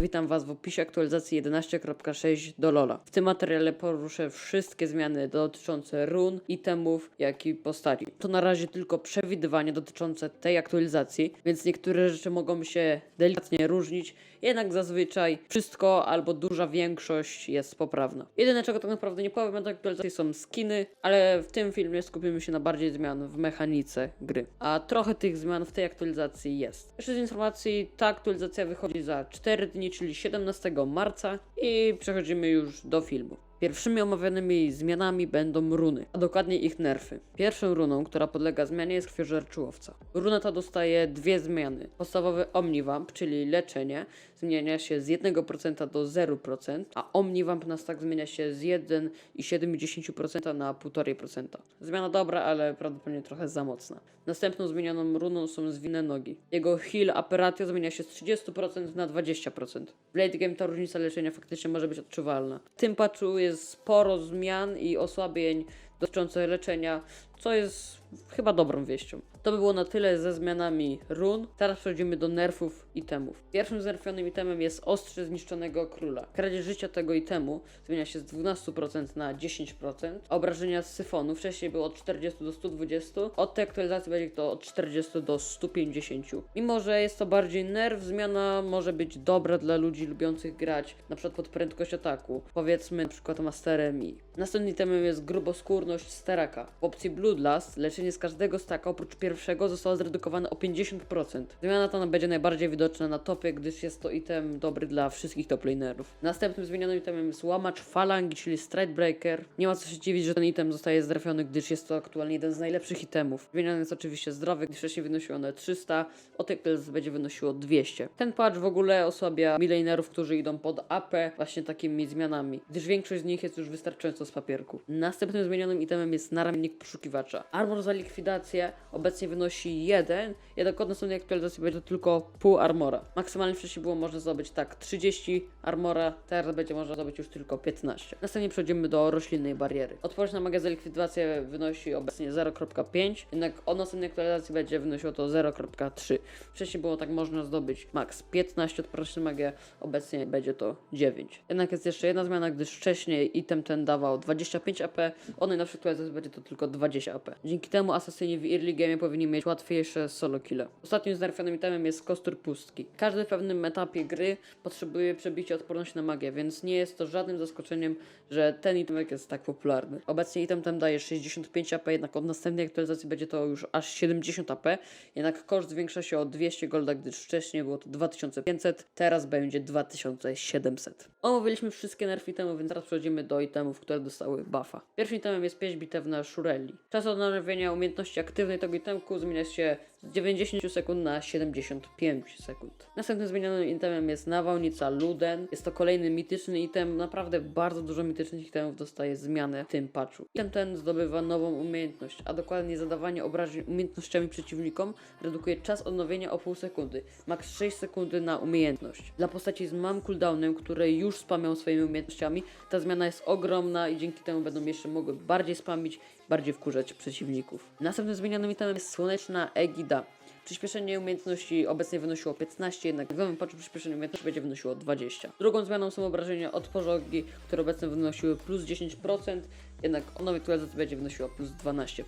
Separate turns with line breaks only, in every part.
Witam Was w opisie aktualizacji 11.6 do Lola. W tym materiale poruszę wszystkie zmiany dotyczące run, itemów, jak i postaci. To na razie tylko przewidywania dotyczące tej aktualizacji, więc niektóre rzeczy mogą się delikatnie różnić, jednak zazwyczaj wszystko albo duża większość jest poprawna. Jedyne czego tak naprawdę nie powiem tej aktualizacji są skiny, ale w tym filmie skupimy się na bardziej zmian w mechanice gry. A trochę tych zmian w tej aktualizacji jest. Jeszcze z informacji, ta aktualizacja wychodzi za 4 dni, czyli 17 marca i przechodzimy już do filmu. Pierwszymi omawianymi zmianami będą runy, a dokładnie ich nerfy. Pierwszą runą, która podlega zmianie jest krwiożerczy łowca. Runa ta dostaje dwie zmiany. Podstawowy Omnivamp, czyli leczenie, zmienia się z 1% do 0%, a Omnivamp na stack zmienia się z 1,7% na 1,5%. Zmiana dobra, ale prawdopodobnie trochę za mocna. Następną zmienioną runą są zwinne nogi. Jego heal apparatio zmienia się z 30% na 20%. W late game ta różnica leczenia faktycznie może być odczuwalna. Tym patchu sporo zmian i osłabień dotyczących leczenia, co jest chyba dobrą wieścią. To by było na tyle ze zmianami run. Teraz przechodzimy do nerfów itemów. Pierwszym znerfionym itemem jest ostrze zniszczonego króla. Kradzież życia tego itemu zmienia się z 12% na 10%. a Obrażenia z syfonu wcześniej było od 40 do 120. Od tej aktualizacji będzie to od 40 do 150. Mimo, że jest to bardziej nerf, zmiana może być dobra dla ludzi lubiących grać na przykład pod prędkość ataku. Powiedzmy na przykład Masterem I. Następnym itemem jest gruboskórność steraka. W opcji Bloodlust leczenie z każdego staka oprócz pierwszego zostało zredukowane o 50%. Zmiana ta będzie najbardziej widoczna na topie, gdyż jest to item dobry dla wszystkich top lanerów. Następnym zmienionym itemem jest łamacz falangi, czyli Stridebreaker. Nie ma co się dziwić, że ten item zostaje zdrafiony, gdyż jest to aktualnie jeden z najlepszych itemów. Zmieniony jest oczywiście zdrowy, gdyż wcześniej wynosiło one 300, od tej teraz będzie wynosiło 200. Ten patch w ogóle osłabia milenerów, którzy idą pod AP właśnie takimi zmianami, gdyż większość z nich jest już wystarczająco z papierku. Następnym zmienionym itemem jest naramiennik poszukiwacza. Armor za likwidację obecnie wynosi 1, jednak od następnej aktualizacji będzie to tylko pół armora. Maksymalnie wcześniej było można zdobyć tak 30 armora, teraz będzie można zdobyć już tylko 15. Następnie przechodzimy do roślinnej bariery. Odporność na magę za likwidację wynosi obecnie 0.5, jednak od następnej aktualizacji będzie wynosiło to 0.3. Wcześniej było tak można zdobyć max 15 odporności na magię, obecnie będzie to 9. Jednak jest jeszcze jedna zmiana, gdyż wcześniej item ten dawał 25 AP, od najnowszej aktualizacji będzie to tylko 20 AP. Dzięki temu asasyni w early game powinni mieć łatwiejsze solo kille. Ostatnim znerfionym itemem jest kostur pustki. Każdy w pewnym etapie gry potrzebuje przebicia odporności na magię, więc nie jest to żadnym zaskoczeniem, że ten itemek jest tak popularny. Obecnie item ten daje 65 AP, jednak od następnej aktualizacji będzie to już aż 70 AP, jednak koszt zwiększa się o 200 golda, gdyż wcześniej było to 2500, teraz będzie 2700. Omówiliśmy wszystkie nerfy itemów, więc teraz przechodzimy do itemów, które dostały buffa. Pierwszym itemem jest pieśń bitewna Shurelli. Czas odnowienia umiejętności aktywnej tego itemku zmienia się z 90 sekund na 75 sekund. Następnym zmienionym itemem jest nawałnica Luden. Jest to kolejny mityczny item. Naprawdę bardzo dużo mitycznych itemów dostaje zmianę w tym patchu. Item ten zdobywa nową umiejętność, a dokładnie zadawanie obrażeń umiejętnościami przeciwnikom redukuje czas odnowienia o pół sekundy. Max 6 sekundy na umiejętność. Dla postaci z mam cooldownem, które już spamią swoimi umiejętnościami, ta zmiana jest ogromna i dzięki temu będą jeszcze mogły bardziej spamić, bardziej wkurzać przeciwników. Następnym zmienionym itemem jest słoneczna Egida. Przyspieszenie umiejętności obecnie wynosiło 15, jednak w nowym przyspieszenie umiejętności będzie wynosiło 20. Drugą zmianą są obrażenia od pożogi, które obecnie wynosiły plus 10%, jednak od nowej aktualizacji będzie wynosiło plus 12%.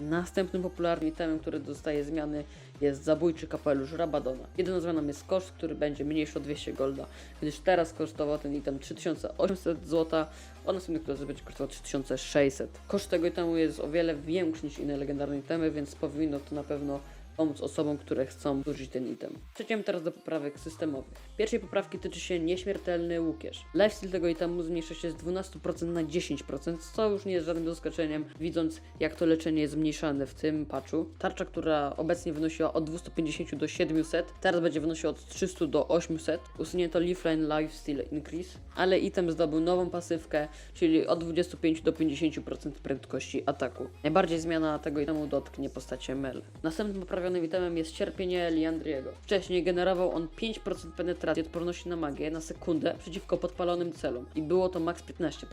Następnym popularnym itemem, który dostaje zmiany jest zabójczy kapelusz Rabadona. Jedyną zmianą jest koszt, który będzie mniejszy o 200 golda, gdyż teraz kosztował ten item 3800 zł, a następny, który będzie kosztował 3600. Koszt tego itemu jest o wiele większy niż inne legendarne itemy, więc powinno to na pewno pomóc osobom, które chcą użyć ten item. Przejdziemy teraz do poprawek systemowych. Pierwszej poprawki tyczy się nieśmiertelny łukierz. Lifesteal tego itemu zmniejsza się z 12% na 10%, co już nie jest żadnym zaskoczeniem, widząc jak to leczenie jest zmniejszane w tym patchu. Tarcza, która obecnie wynosiła od 250 do 700, teraz będzie wynosiła od 300 do 800. Usunięto Lifeline Lifesteal Increase, ale item zdobył nową pasywkę, czyli od 25 do 50% prędkości ataku. Najbardziej zmiana tego itemu dotknie postacie Mel. Następnym poprawem poprawionym itemem jest cierpienie Liandriego. Wcześniej generował on 5% penetracji odporności na magię na sekundę przeciwko podpalonym celom i było to max 15%.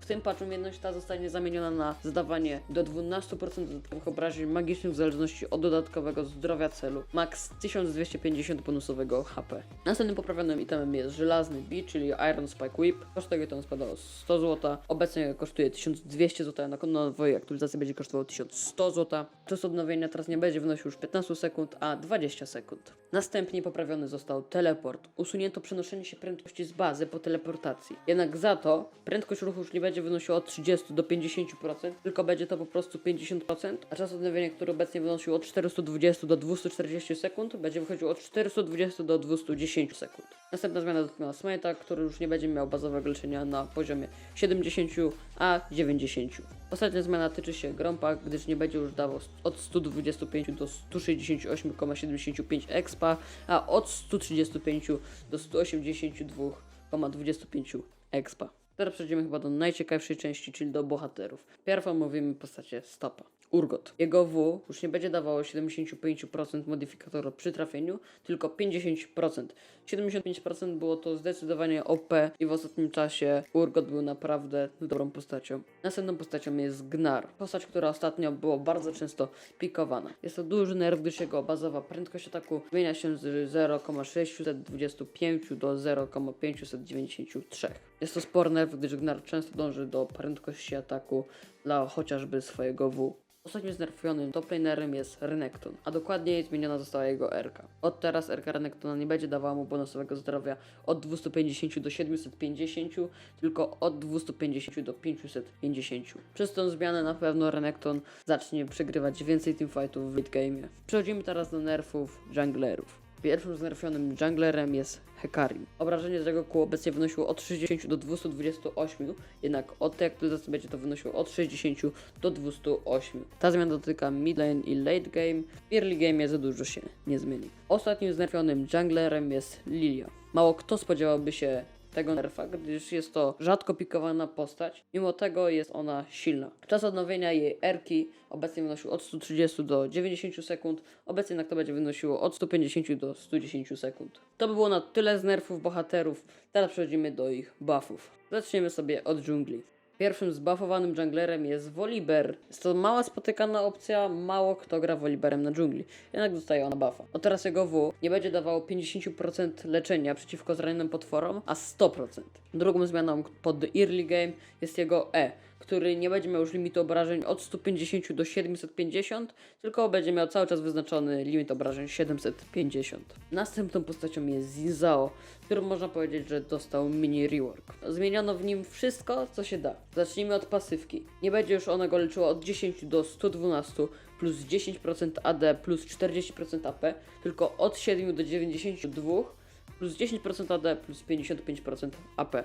W tym patchu umiejętność ta zostanie zamieniona na zadawanie do 12% dodatkowych obrażeń magicznych w zależności od dodatkowego zdrowia celu, max 1250 bonusowego HP. Następnym poprawionym itemem jest żelazny beat, czyli Iron Spike Whip. Koszt tego itemu spada o 100 zł, obecnie kosztuje 1200 zł, na nowej aktualizacji będzie kosztował 1100 zł. Czas odnowienia teraz nie będzie wynosił już 15 sekund, a 20 sekund. Następnie poprawiony został teleport. Usunięto przenoszenie się prędkości z bazy po teleportacji. Jednak za to prędkość ruchu już nie będzie wynosiła od 30 do 50%, tylko będzie to po prostu 50%, a czas odnowienia, który obecnie wynosił od 420 do 240 sekund, będzie wychodził od 420 do 210 sekund. Następna zmiana dotknęła Smite'a, który już nie będzie miał bazowego leczenia na poziomie 70, a 90. Ostatnia zmiana tyczy się Grompa, gdyż nie będzie już dawał od 125 do 168,75 expa, a od 135 do 182,25 expa. Teraz przejdziemy chyba do najciekawszej części, czyli do bohaterów. Pierw omówimy postacie Stopa. Urgot. Jego W już nie będzie dawało 75% modyfikatora przy trafieniu, tylko 50%. 75% było to zdecydowanie OP i w ostatnim czasie Urgot był naprawdę dobrą postacią. Następną postacią jest Gnar. Postać, która ostatnio była bardzo często pikowana. Jest to duży nerw, gdyż jego bazowa prędkość ataku zmienia się z 0,625 do 0,593. Jest to spory nerw, gdyż Gnar często dąży do prędkości ataku dla chociażby swojego W. Ostatnim znerfionym toplanerem jest Renekton, a dokładniej zmieniona została jego RK. Od teraz RK Renektona nie będzie dawała mu bonusowego zdrowia od 250 do 750, tylko od 250 do 550. Przez tą zmianę na pewno Renekton zacznie przegrywać więcej teamfightów w late game'ie. Przechodzimy teraz do nerfów junglerów. Pierwszym znerfionym junglerem jest Hekarim. Obrażenie z jego kół obecnie wynosiło od 60 do 228, jednak od tej aktualizacji będzie to wynosiło od 60 do 208. Ta zmiana dotyka mid lane i late game. W early game za dużo się nie zmieni. Ostatnim znerfionym junglerem jest Lilia. Mało kto spodziewałby się tego nerfa, gdyż jest to rzadko pikowana postać, mimo tego jest ona silna. Czas odnowienia jej erki obecnie wynosił od 130 do 90 sekund, obecnie jednak to będzie wynosiło od 150 do 110 sekund. To by było na tyle z nerfów bohaterów, teraz przechodzimy do ich buffów. Zaczniemy sobie od dżungli. Pierwszym zbuffowanym junglerem jest Volibear. Jest to mała spotykana opcja, mało kto gra Volibearem na dżungli, jednak dostaje ona buffa. Od teraz jego W nie będzie dawało 50% leczenia przeciwko zranionym potworom, a 100%. Drugą zmianą pod early game jest jego E, który nie będzie miał już limitu obrażeń od 150 do 750, tylko będzie miał cały czas wyznaczony limit obrażeń 750. Następną postacią jest Zinzao, który można powiedzieć, że dostał mini rework. Zmieniono w nim wszystko, co się da. Zacznijmy od pasywki. Nie będzie już ona go leczyła od 10 do 112 plus 10% AD plus 40% AP, tylko od 7 do 92 plus 10% AD plus 55% AP.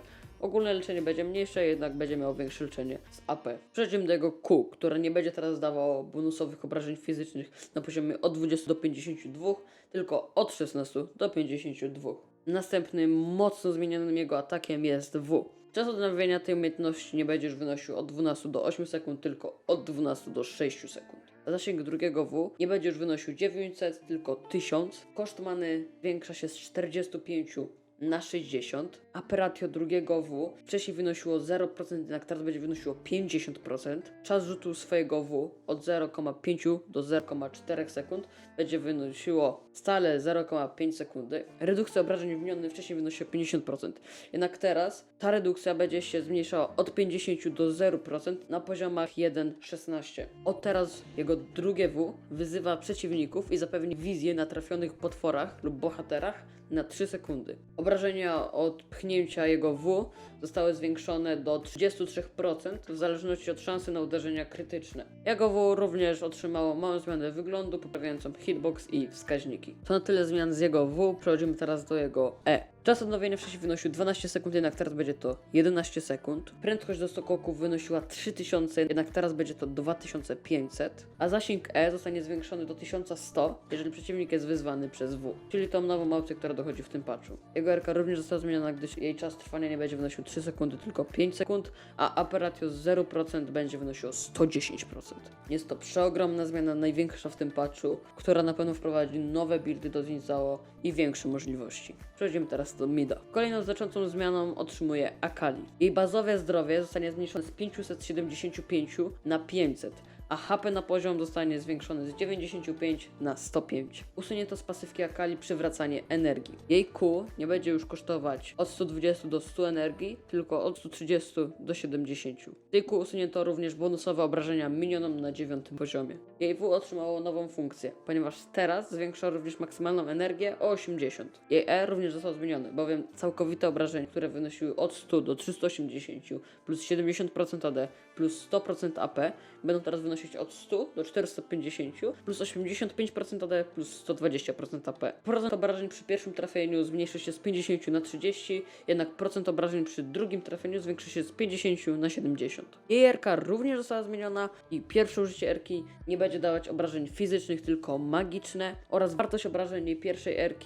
Ogólne leczenie będzie mniejsze, jednak będzie miało większe leczenie z AP. Przechodzimy do jego Q, które nie będzie teraz dawało bonusowych obrażeń fizycznych na poziomie od 20 do 52, tylko od 16 do 52. Następnym mocno zmienionym jego atakiem jest W. Czas odnowienia tej umiejętności nie będzie już wynosił od 12 do 8 sekund, tylko od 12 do 6 sekund. Zasięg drugiego W nie będzie już wynosił 900, tylko 1000. Koszt many zwiększa się z 45 na 60, a ratio drugiego W wcześniej wynosiło 0%, jednak teraz będzie wynosiło 50%. Czas rzutu swojego W od 0,5 do 0,4 sekund będzie wynosiło stale 0,5 sekundy. Redukcja obrażeń wymienionych wcześniej wynosiła 50%, jednak teraz ta redukcja będzie się zmniejszała od 50 do 0% na poziomach 1,16. Od teraz jego drugie W wyzywa przeciwników i zapewni wizję na trafionych potworach lub bohaterach na 3 sekundy. Obrażenia od pchnięcia jego W zostały zwiększone do 33% w zależności od szansy na uderzenia krytyczne. Jego W również otrzymało małą zmianę wyglądu, poprawiającą hitbox i wskaźniki. To na tyle zmian z jego W, przechodzimy teraz do jego E. Czas odnowienia wcześniej wynosił 12 sekund, jednak teraz będzie to 11 sekund. Prędkość do skoków wynosiła 3000, jednak teraz będzie to 2500. A zasięg E zostanie zwiększony do 1100, jeżeli przeciwnik jest wyzwany przez W, czyli tą nową opcję, która dochodzi w tym patchu. Jego RK również została zmieniona, gdyż jej czas trwania nie będzie wynosił 3 sekundy, tylko 5 sekund, a AP ratio z 0% będzie wynosiło 110%. Jest to przeogromna zmiana, największa w tym patchu, która na pewno wprowadzi nowe buildy do Zinzao i większe możliwości. Przechodzimy teraz do Mida. Kolejną znaczącą zmianą otrzymuje Akali. Jej bazowe zdrowie zostanie zmniejszone z 575 na 500 a HP na poziom zostanie zwiększony z 95 na 105. Usunięto z pasywki Akali przywracanie energii. Jej Q nie będzie już kosztować od 120 do 100 energii, tylko od 130 do 70. Z jej Q usunięto również bonusowe obrażenia minionom na 9 poziomie. Jej W otrzymało nową funkcję, ponieważ teraz zwiększa również maksymalną energię o 80. Jej E również został zmieniony, bowiem całkowite obrażenia, które wynosiły od 100 do 380 plus 70% AD plus 100% AP będą teraz wynosić od 100 do 450 plus 85% AD plus 120% AP. Procent obrażeń przy pierwszym trafieniu zmniejszy się z 50 na 30, jednak procent obrażeń przy drugim trafieniu zwiększy się z 50 na 70. Jej RK również została zmieniona i pierwsze użycie RK nie będzie dawać obrażeń fizycznych, tylko magiczne oraz wartość obrażeń jej pierwszej RK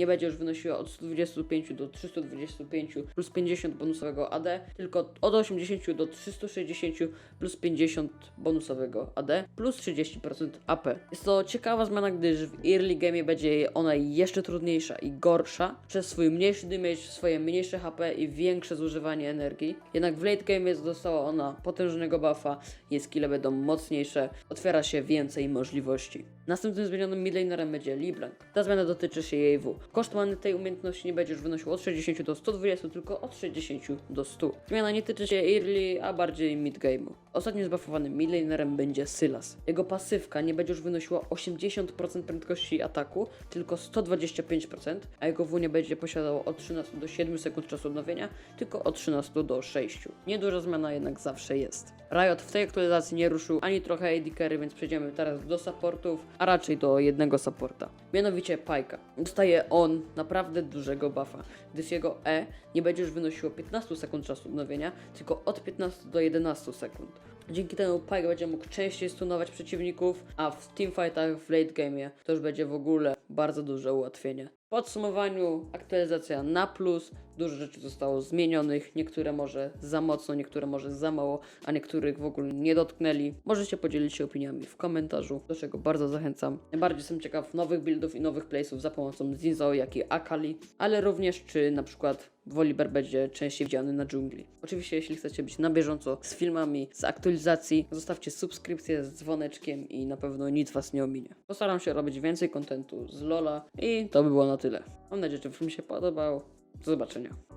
nie będzie już wynosiła od 125 do 325 plus 50 bonusowego AD, tylko od 80 do 360 plus 50 bonusowego AD plus 30% AP. Jest to ciekawa zmiana, gdyż w early game będzie ona jeszcze trudniejsza i gorsza przez swój mniejszy damage, swoje mniejsze HP i większe zużywanie energii. Jednak w late game dostała ona potężnego buffa, jej skille będą mocniejsze, otwiera się więcej możliwości. Następnym zmienionym midlanerem będzie Librank. Ta zmiana dotyczy się jej W. Koszt many tej umiejętności nie będzie już wynosił od 60 do 120, tylko od 60 do 100. Zmiana nie tyczy się early, a bardziej mid game'u. Ostatnim zbuffowanym midlanerem będzie Sylas. Jego pasywka nie będzie już wynosiła 80% prędkości ataku, tylko 125%, a jego W nie będzie posiadało od 13 do 7 sekund czasu odnowienia, tylko od 13 do 6. Nieduża zmiana jednak zawsze jest. Riot w tej aktualizacji nie ruszył ani trochę AD carry, więc przejdziemy teraz do supportów, a raczej do jednego supporta. Mianowicie Pajka. Dostaje on naprawdę dużego buffa, gdyż jego E nie będzie już wynosiło 15 sekund czasu odnowienia, tylko od 15 do 11 sekund. Dzięki temu Pike będzie mógł częściej stunować przeciwników, a w teamfightach w late game'ie to już będzie w ogóle bardzo duże ułatwienie. W podsumowaniu aktualizacja na plus, dużo rzeczy zostało zmienionych, niektóre może za mocno, niektóre może za mało, a niektórych w ogóle nie dotknęli. Możecie podzielić się opiniami w komentarzu, do czego bardzo zachęcam. Najbardziej jestem ciekaw nowych buildów i nowych playsów za pomocą Zinzo, jak i Akali, ale również czy na przykład Volibear będzie częściej widziany na dżungli. Oczywiście, jeśli chcecie być na bieżąco z filmami, z aktualizacji, zostawcie subskrypcję z dzwoneczkiem i na pewno nic Was nie ominie. Postaram się robić więcej kontentu z Lola i to by było na tyle. Mam nadzieję, że film się podobał. Do zobaczenia.